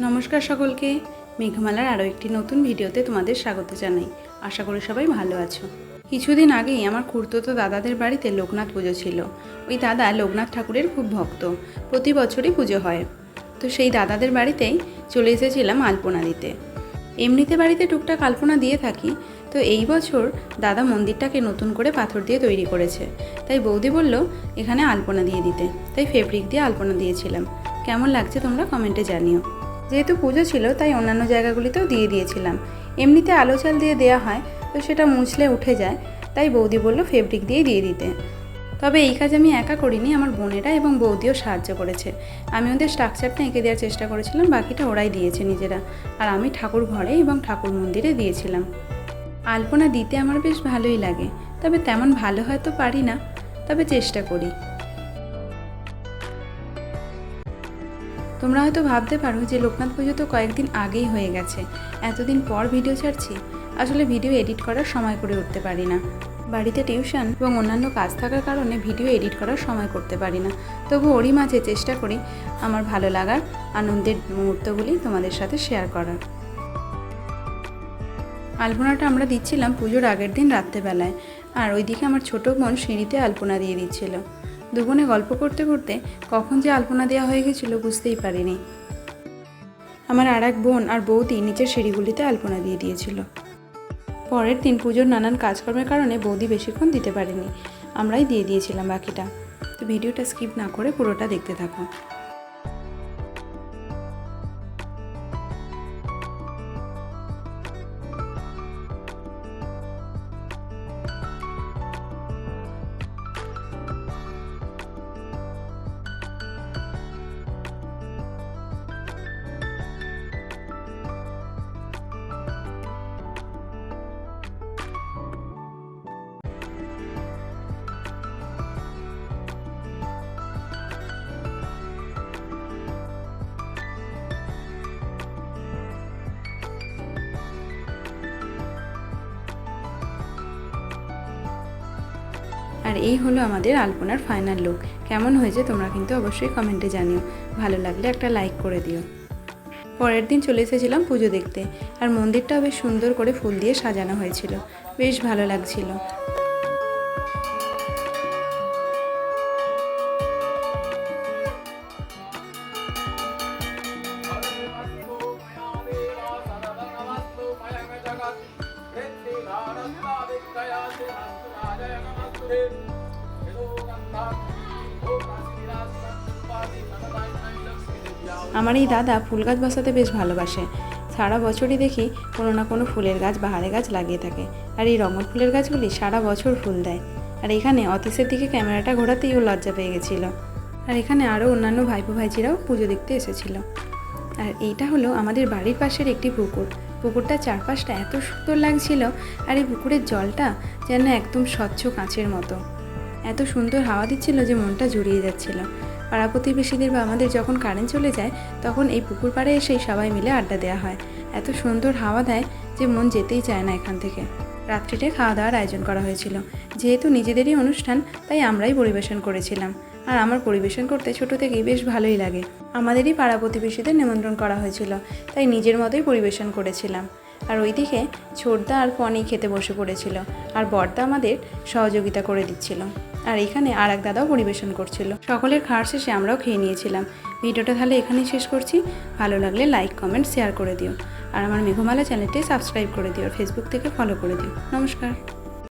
নমস্কার সকলকে। মেঘমালার আরও একটি নতুন ভিডিওতে তোমাদের স্বাগত জানাই। আশা করি সবাই ভালো আছো। কিছুদিন আগেই আমার খুড়তুতো দাদাদের বাড়িতে লোকনাথ পুজো ছিল। ওই দাদা লোকনাথ ঠাকুরের খুব ভক্ত। প্রতি বছরই পুজো হয়। তো সেই দাদাদের বাড়িতেই চলে এসেছিলাম আলপনা দিতে। এমনিতে বাড়িতে টুকটাক আলপনা দিয়ে থাকি। তো এই বছর দাদা মন্দিরটাকে নতুন করে পাথর দিয়ে তৈরি করেছে। তাই বৌদি বলল, এখানে আলপনা দিয়ে দিতে। তাই ফেব্রিক দিয়ে আলপনা দিয়েছিলাম। কেমন লাগছে তোমরা কমেন্টে জানিও। যেহেতু পুজো ছিল, তাই অন্যান্য জায়গাগুলিতেও দিয়ে দিয়েছিলাম। এমনিতে আলো চাল দিয়ে দেওয়া হয়, তো সেটা মুছলে উঠে যায়, তাই বৌদি বলল ফেব্রিক দিয়েই দিয়ে দিতে। তবে এই কাজ আমি একা করিনি, আমার বোনেরা এবং বৌদিও সাহায্য করেছে। আমি ওদের স্ট্রাকচারটা এঁকে দেওয়ার চেষ্টা করেছিলাম, বাকিটা ওরাই দিয়েছে নিজেরা। আর আমি ঠাকুর ঘরে এবং ঠাকুর মন্দিরে দিয়েছিলাম। আলপনা দিতে আমার বেশ ভালোই লাগে, তবে তেমন ভালো হয়তো পারি না, তবে চেষ্টা করি। তোমরা হয়তো ভাবতে পারো যে লোকনাথ পুজো তো কয়েকদিন আগেই হয়ে গেছে। এতদিন পর ভিডিও ছাড়ছি। আসলে ভিডিও এডিট করার সময় করে উঠতে পারি না। বাড়িতে টিউশন এবং অন্যান্য কাজ থাকার কারণে ভিডিও এডিট করার সময় করতে পারি না। তবু ওরই মাঝে চেষ্টা করি আমার ভালো লাগার আনন্দের মুহূর্তগুলি তোমাদের সাথে শেয়ার করার। আলপনাটা আমরা দিচ্ছিলাম পুজোর আগের দিন রাত্রেবেলায়। আর ওইদিকে আমার ছোটো বোন সিঁড়িতে আলপনা দিয়ে দিচ্ছিল। দুবোনে গল্প করতে করতে কখন যে আলপনা দেওয়া হয়ে গেছিল বুঝতেই পারিনি। আমার আর এক বোন আর বৌদি নিচের সিঁড়িগুলিতে আলপনা দিয়ে দিয়েছিল। পরের দিন পুজোর নানান কাজকর্মের কারণে বৌদি বেশিক্ষণ দিতে পারেনি। আমরাই দিয়ে দিয়েছিলাম বাকিটা। তো ভিডিওটা স্কিপ না করে পুরোটা দেখতে থাকো আর এই হলো আমাদের আলপনার ফাইনাল লুক কেমন হয়েছে তোমরা কিন্তু অবশ্যই কমেন্টে জানিও। ভালো লাগলে একটা লাইক করে দিও। পরের দিন চলে এসেছিলাম পুজো দেখতে, আর মন্দিরটাও বেশ সুন্দর করে ফুল দিয়ে সাজানো হয়েছিল। বেশ ভালো লাগছিল। আমার এই দাদা ফুল গাছ বসাতে বেশ ভালোবাসে। সারা বছরই দেখি কোনো না কোনো ফুলের গাছ বাহারে গাছ লাগিয়ে থাকে। আর এই রঙল ফুলের গাছগুলি সারা বছর ফুল দেয়। আর এখানে অতিসের দিকে ক্যামেরাটা ঘোরাতেই ও লজ্জা পেয়ে গেছিল। আর এখানে আরও অন্যান্য ভাইপো ভাইজিরাও পুজো দেখতে এসেছিল। আর এইটা হলো আমাদের বাড়ির পাশের একটি পুকুর। পুকুরটা চারপাশটা এত সুন্দর লাগছিল আর এই পুকুরের জলটা যেন একদম স্বচ্ছ কাঁচের মতো। এত সুন্দর হাওয়া দিচ্ছিল যে মনটা জুড়িয়ে যাচ্ছিল। পাড়া প্রতিবেশীদের বা আমাদের যখন কারেন্ট চলে যায়, তখন এই পুকুর পাড়ে এসেই সবাই মিলে আড্ডা দেওয়া হয়। এত সুন্দর হাওয়া দেয় যে মন যেতেই চায় না এখান থেকে। রাত্রিতে খাওয়া দাওয়ার আয়োজন করা হয়েছিল। যেহেতু নিজেদেরই অনুষ্ঠান, তাই আমরাই পরিবেশন করেছিলাম। আর আমার পরিবেশন করতে ছোট থেকেই বেশ ভালোই লাগে। আমাদেরই পাড়া প্রতিবেশীদের নিমন্ত্রণ করা হয়েছিল, তাই নিজের মতোই পরিবেশন করেছিলাম। আর ওইদিকে ছোটদা আর পনি খেতে বসে পড়েছিল, আর বড়দা আমাদের সহযোগিতা করে দিচ্ছিল। আর এখানে আর এক দাদাও পরিবেশন করছিল। সকলের খাওয়ার শেষে আমরাও খেয়ে নিয়েছিলাম। ভিডিওটা তাহলে এখানেই শেষ করছি। ভালো লাগলে লাইক, কমেন্ট, শেয়ার করে দিও। আর আমার মেঘমালা চ্যানেলটি সাবস্ক্রাইব করে দিও ফেসবুক থেকে ফলো করে দিও। নমস্কার।